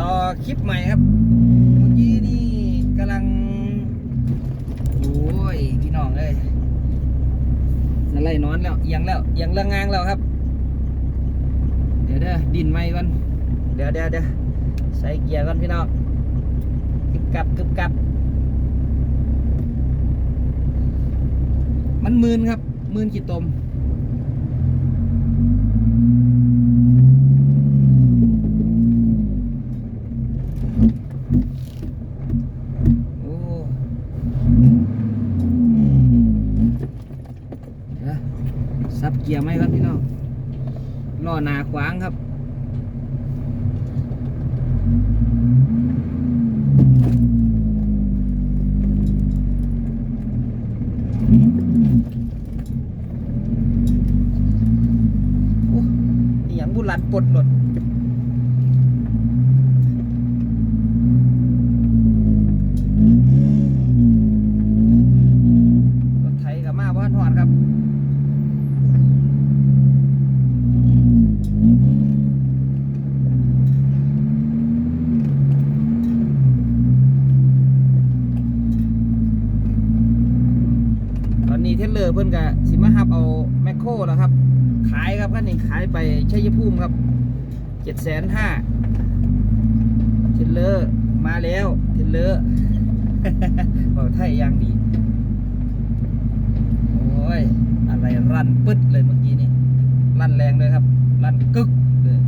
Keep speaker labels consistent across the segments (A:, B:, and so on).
A: ต่อคลิปใหม่ครับ เมื่อกี้นี่กำลังโอ้ยพี่น้องเลยสไลด์นอนแล้วยังแล้วยังเรื่องงางแล้วครับ เดี๋ยวเด้อดินไหมก่อนเดี๋ยวเดี๋ยวเดี๋ยวใส่เกียร์ก่อนพี่น้องกึบกับกึบกับ มันมืนครับ มืนขีดตม โอ้เดี๋ยวซับเกียร์ไหมครับพี่น้องล้อหนาขวางครับ โอ้อหย่างบุรันปลดหลด รถไถกับมาบ้านหอดครับ ตอนนี้เทเลอร์เพิ่นกะสิมาฮับเอาแมคโครแล้วครับ ขายครับคันนี้ขายไปชัยภูมิครับเจ็ ดแสนห้าเทเลอร์มาแล้วเทเลอร์บอกไทยย่างดี โอ้ย อะไรรั่นปึ๊ดเลยเมื่อกี้นี่ รั่นแรงเลยครับ รั่นกึกเลย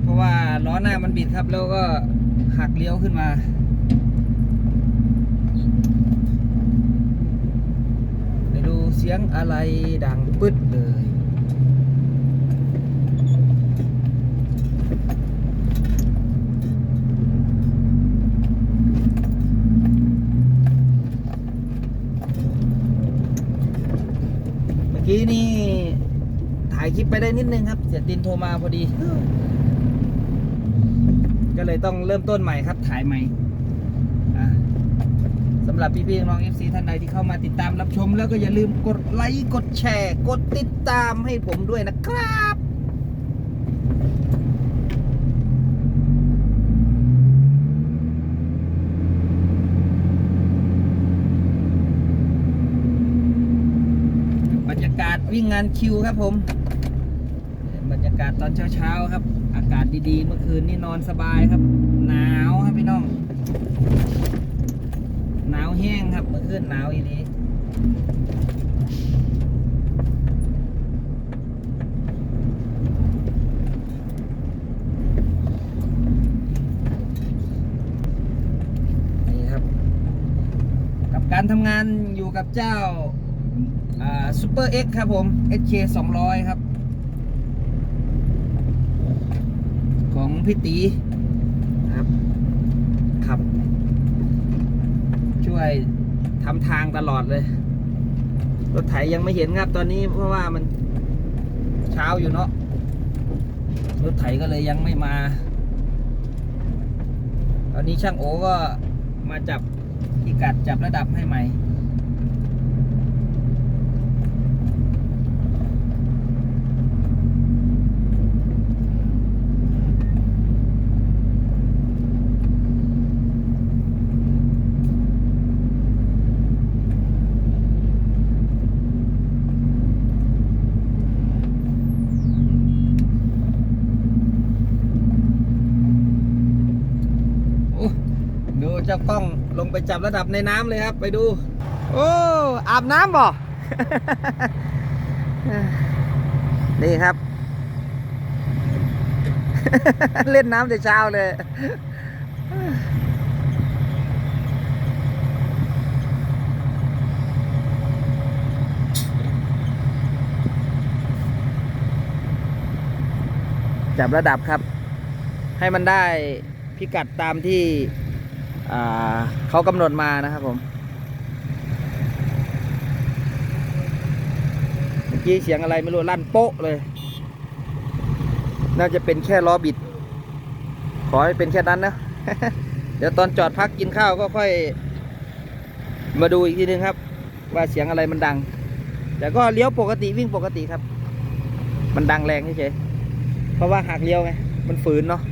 A: เพราะว่าล้อหน้ามันบิดครับ แล้วก็หักเลี้ยวขึ้นมาไปดูเสียงอะไรดังปึ๊ดเลย เมื่อกี้นี่ ถ่ายคลิปไปได้นิดนึงครับ เสียตินโทรมาพอดี ก็เลยต้องเริ่มต้นใหม่ครับ ถ่ายใหม่สำหรับพี่ๆน้องๆ FC ท่านใดที่เข้ามาติดตามรับชม แล้วก็อย่าลืมกดไลค์กดแชร์ กดติดตามให้ผมด้วยนะครับบรรยากาศวิ่งงานคิวครับผม ตอนเช้าๆครับ อากาศดีๆ เมื่อคืนนี่นอนสบายครับ หนาวครับพี่น้อง หนาวแห้งครับ เมื่อคืนหนาวอีนี้นี่ครับกับการทำงานอยู่กับเจ้าซูเปอร์เอ็กครับผม HK 200 ครับ ของ พี่ตีครับขับ ช่วยทำทางตลอดเลย รถไถยังไม่เห็นครับตอนนี้เพราะว่ามันเช้าอยู่เนาะรถไถก็เลยยังไม่มา ตอนนี้ช่างโอก็มาจับพิกัดจับระดับให้ใหม่ โอ้ดู เจ้ากล้องลงไปจับระดับในน้ำเลยครับ ไปดู โอ้อาบน้ำบ่นี่ครับ เล่นน้ำแต่เช้าเลยจับระดับครับ ให้มันได้พิกัดตามที่ เขากำหนดมานะครับผมเมื่อกี้เสียงอะไรไม่รู้ลั่นโป๊ะเลย น่าจะเป็นแค่ล้อบิด ขอให้เป็นแค่นั้นนะ เดี๋ยวตอนจอดพักกินข้าวก็ค่อย มาดูอีกทีนึงครับ ว่าเสียงอะไรมันดัง แต่ก็เลี้ยวปกติวิ่งปกติครับ มันดังแรงเฉยเพราะว่าหักเลี้ยวไง มันฝืนเนาะ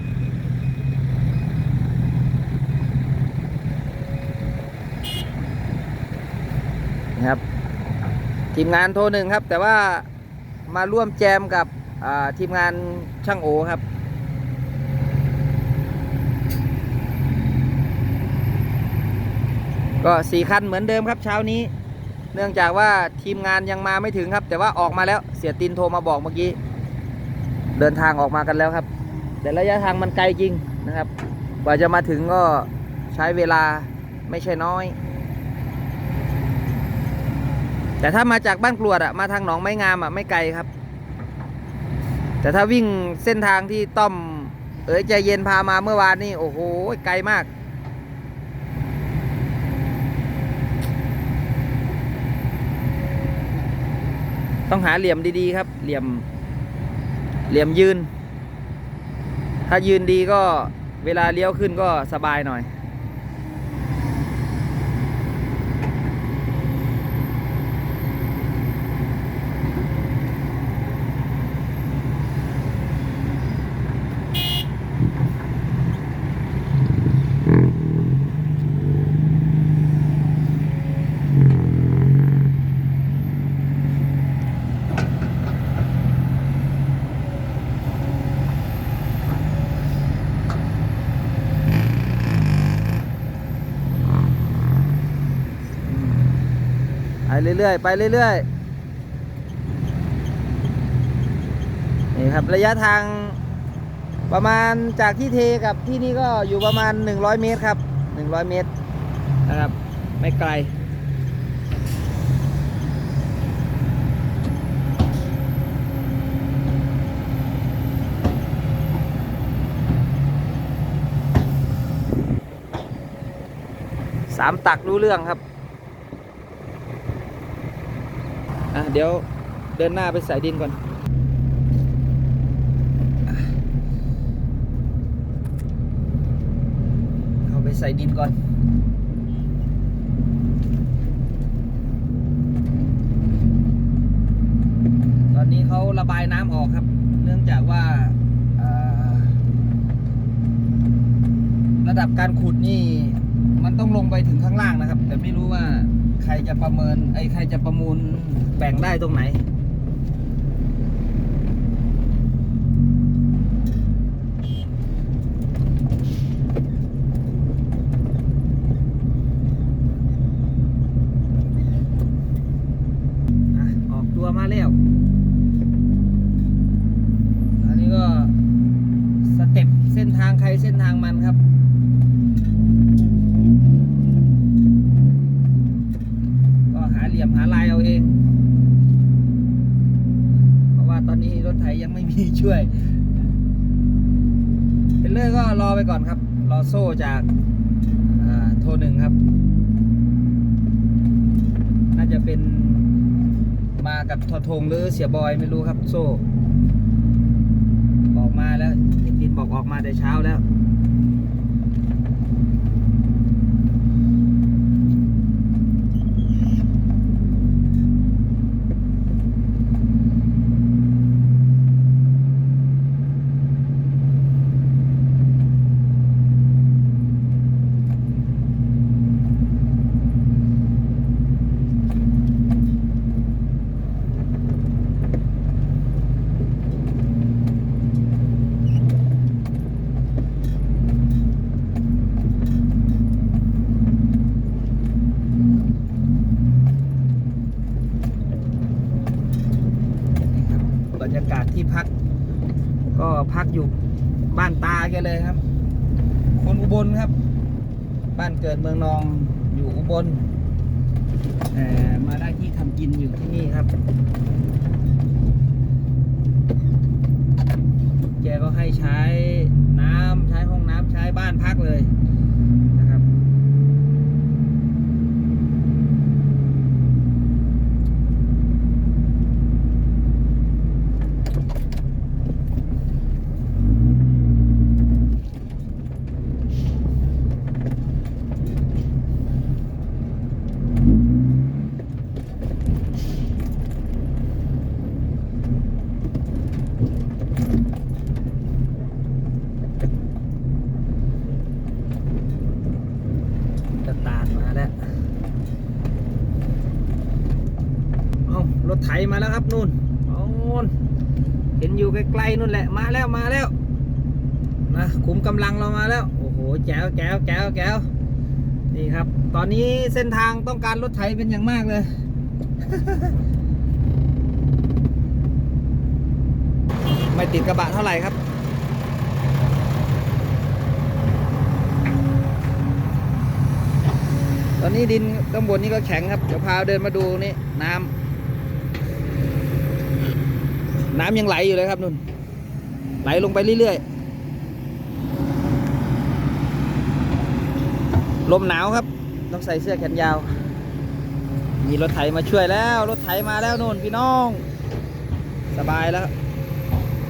A: นะครับ ทีมงานโทรหนึ่งครับ แต่ว่ามาร่วมแจมกับทีมงานช่างโอครับก็สี่คันเหมือนเดิมครับเช้านี้ เนื่องจากว่าทีมงานยังมาไม่ถึงครับ แต่ว่าออกมาแล้วเสียตินโทรมาบอกเมื่อกี้ เดินทางออกมากันแล้วครับ แต่ระยะทางมันไกลจริงนะครับ กว่าจะมาถึงก็ใช้เวลาไม่ใช่น้อย แต่ถ้ามาจากบ้านกรวดอะมาทางหนองไม้งามอะไม่ไกลครับ แต่ถ้าวิ่งเส้นทางที่ต้อม เอ๋ยใจเย็นพามาเมื่อวานนี่โอ้โหไกลมาก ต้องหาเหลี่ยมดีๆครับ เหลี่ยม เหลี่ยมยืน ถ้ายืนดีก็เวลาเลี้ยวขึ้นก็สบายหน่อย เรื่อยๆ ไปเรื่อยๆ นี่ครับระยะทางประมาณจากที่เทกับที่นี่ก็อยู่ประมาณ 100 เมตรครับ 100 เมตรนะครับ ไม่ไกลสามตักรู้เรื่องครับ อะเดี๋ยวเดินหน้าไปใส่ดินก่อน เข้าไปใส่ดินก่อนตอนนี้เขาระบายน้ำออกครับ เนื่องจากว่าระดับการขุดนี่ มันต้องลงไปถึงข้างล่างนะครับ แต่ไม่รู้ว่า ใครจะประเมินไอ้ใครจะประมูลแบ่งได้ตรงไหนอออกตัวมาแล้วอันนี้ก็สเต็ปเส้นทางใครเส้นทางมันครับ ช่วยเทรลเลอร์ก็รอไปก่อนครับ รอโซ่จากโทรหนึ่งครับ น่าจะเป็นมากับทอทงหรือเสียบอยไม่รู้ครับโซ่ ออกมาแล้วเห็นดินบอกออกมาแต่เช้าแล้ว นี่ครับบรรยากาศที่พัก ก็พักอยู่บ้านตา แกเลยครับ คนอุบลครับ บ้านเกิดเมืองนองอยู่อุบลแต่มาได้ที่ทำกินอยู่ที่นี่ครับ แกก็ให้ใช้น้ำใช้ห้องน้ำใช้บ้านพักเลยนะครับ น ถไถมาแล้วครับนู่นโอ้นเห็นอยู่ไกลๆนู่นแหละมาแล้วมาแล้วนะขุมกำลังเรามาแล้ว โอ้โหแจ๋วแจ๋วแจ๋วแจ๋วนี่ครับ ตอนนี้เส้นทางต้องการรถไถเป็นอย่างมากเลยไม่ติดกระบะเท่าไหร่ครับตอนนี้ดินข้างบนนี่ก็แข็งครับ เดี๋ยวพาเดินมาดูนี่น้ำ น้ำยังไหลอยู่เลยครับนุ่น ไหลลงไปเรื่อยๆ ลมหนาวครับ ต้องใส่เสื้อแขนยาว มีรถไถมาช่วยแล้ว รถไถมาแล้วนุ่นพี่น้อง สบายแล้ว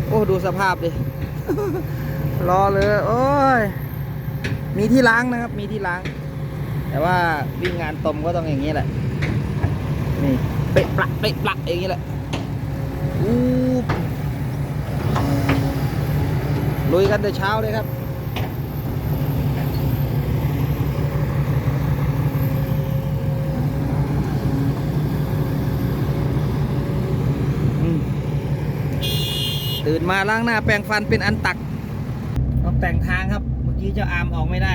A: โอ้ดูสภาพดิ รอเลย โอ้ย มีที่ล้างนะครับ มีที่ล้าง แต่ว่าวิ่งงานตมก็ต้องอย่างนี้แหละ นี่เปะปลักเปะปลักอย่างนี้แหละ อู้ลุยกันแต่เช้าเลยครับตื่นมาล้างหน้าแปรงฟันเป็นอันตักต้องแต่งทางครับ เมื่อกี้เจ้าอามออกไม่ได้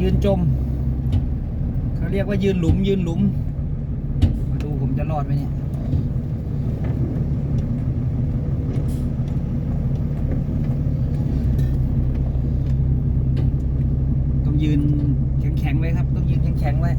A: ยืนจม เขาเรียกว่ายืนหลุมยืนหลุม มาดูผมจะรอดไหมเนี่ย ต้อง ยืนแข็งๆไว้ครับ ต้องยืนแข็งๆไว้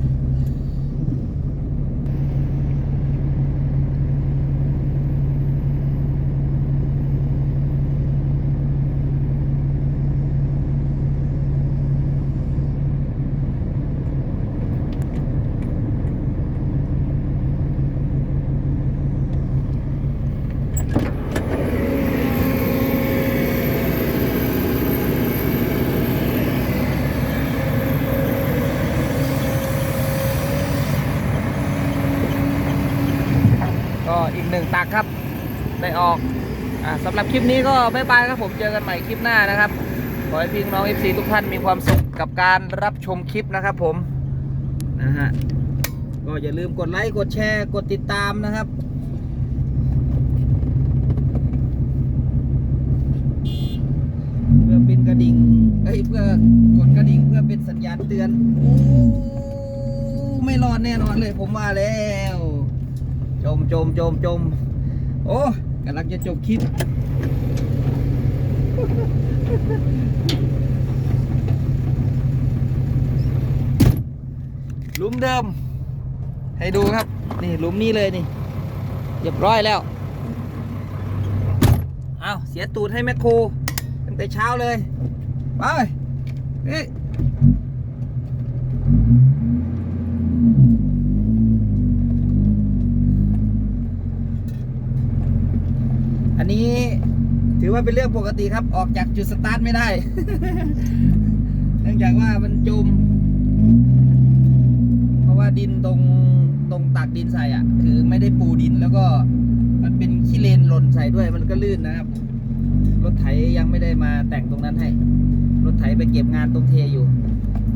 A: ก็อีกหนึ่งตักครับ ได้ออกอ่าสำ หรับคลิปนี้ก็บ๊ายบายครับผมเจอกันใหม่คลิปหน้านะครับ ขอให้พี่น้อง FC ทุกท่านมีความสุขกับการรับชมคลิปนะครับผมนะฮะก็อย่าลืมกดไลค์กดแชร์กดติดตามนะครับเพื่อเป็นกระดิ่งเอ้ยเพื่อกดกระดิ่งเพื่อเป็นสัญญาณเตือนโอ้ไม่รอดแน่นอนเลยผมว่าแล้ว จมจมจมจมโอ้กำลังจะจบคลิป หลุมเดิม ให้ดูครับ นี่หลุมนี้เลยนี่เรียบร้อยแล้ว เอาเสียตูดให้แมคโครตั้งแต่เช้าเลย ไปเฮ้ ว่าเป็นเรื่องปกติครับ ออกจากจุดสตาร์ทไม่ได้ เนื่องจากว่ามันจม เพราะว่าดินตรงตรงตักดินใส่อะ คือไม่ได้ปูดินแล้วก็มันเป็นขี้เลนหล่นใส่ด้วยมันก็ลื่นนะครับ รถไถยังไม่ได้มาแต่งตรงนั้นให้ รถไถไปเก็บงานตรงเทอยู่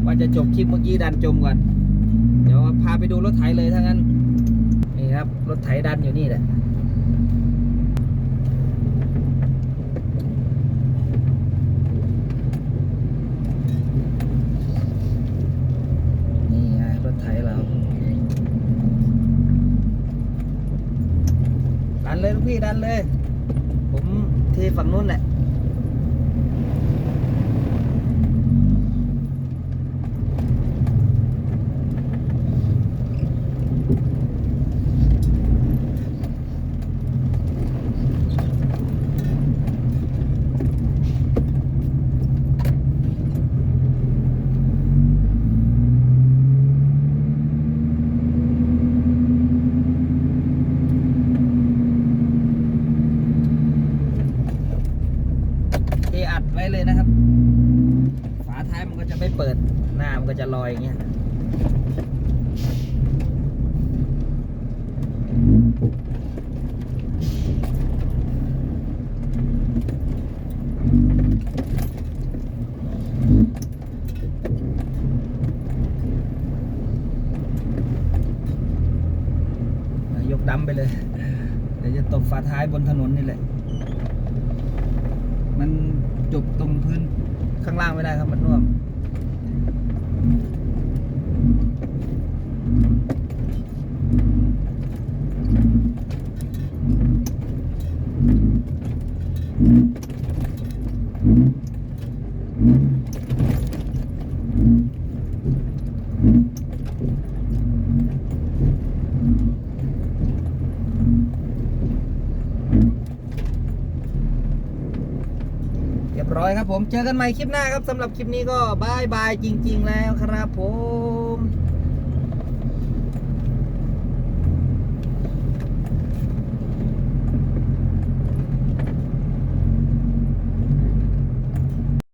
A: ว่าจะจบคลิปเมื่อกี้ดันจมก่อน เดี๋ยวพาไปดูรถไถเลยถ้างั้นนี่ครับ รถไถดันอยู่นี่แหละ นี่ไงรถไถเรา ดันเลยลูกพี่ดั นเลย ผมเทฝั่งนู้นแหละ เทอัดไว้เลยนะครับ ฝาท้ายมันก็จะไม่เปิด หน้า มันก็จะลอย่างเงี้ยนเลย เดี๋ยวจะตบฝาท้ายบนถนนนี่แหละ มันจบตรงพื้นข้างล่างไม่ได้ครับมันน่วม เรียบร้อยครับผม เจอกันใหม่คลิปหน้าครับสำหรับคลิปนี้ก็บายบายจริง ๆ แล้วครับผม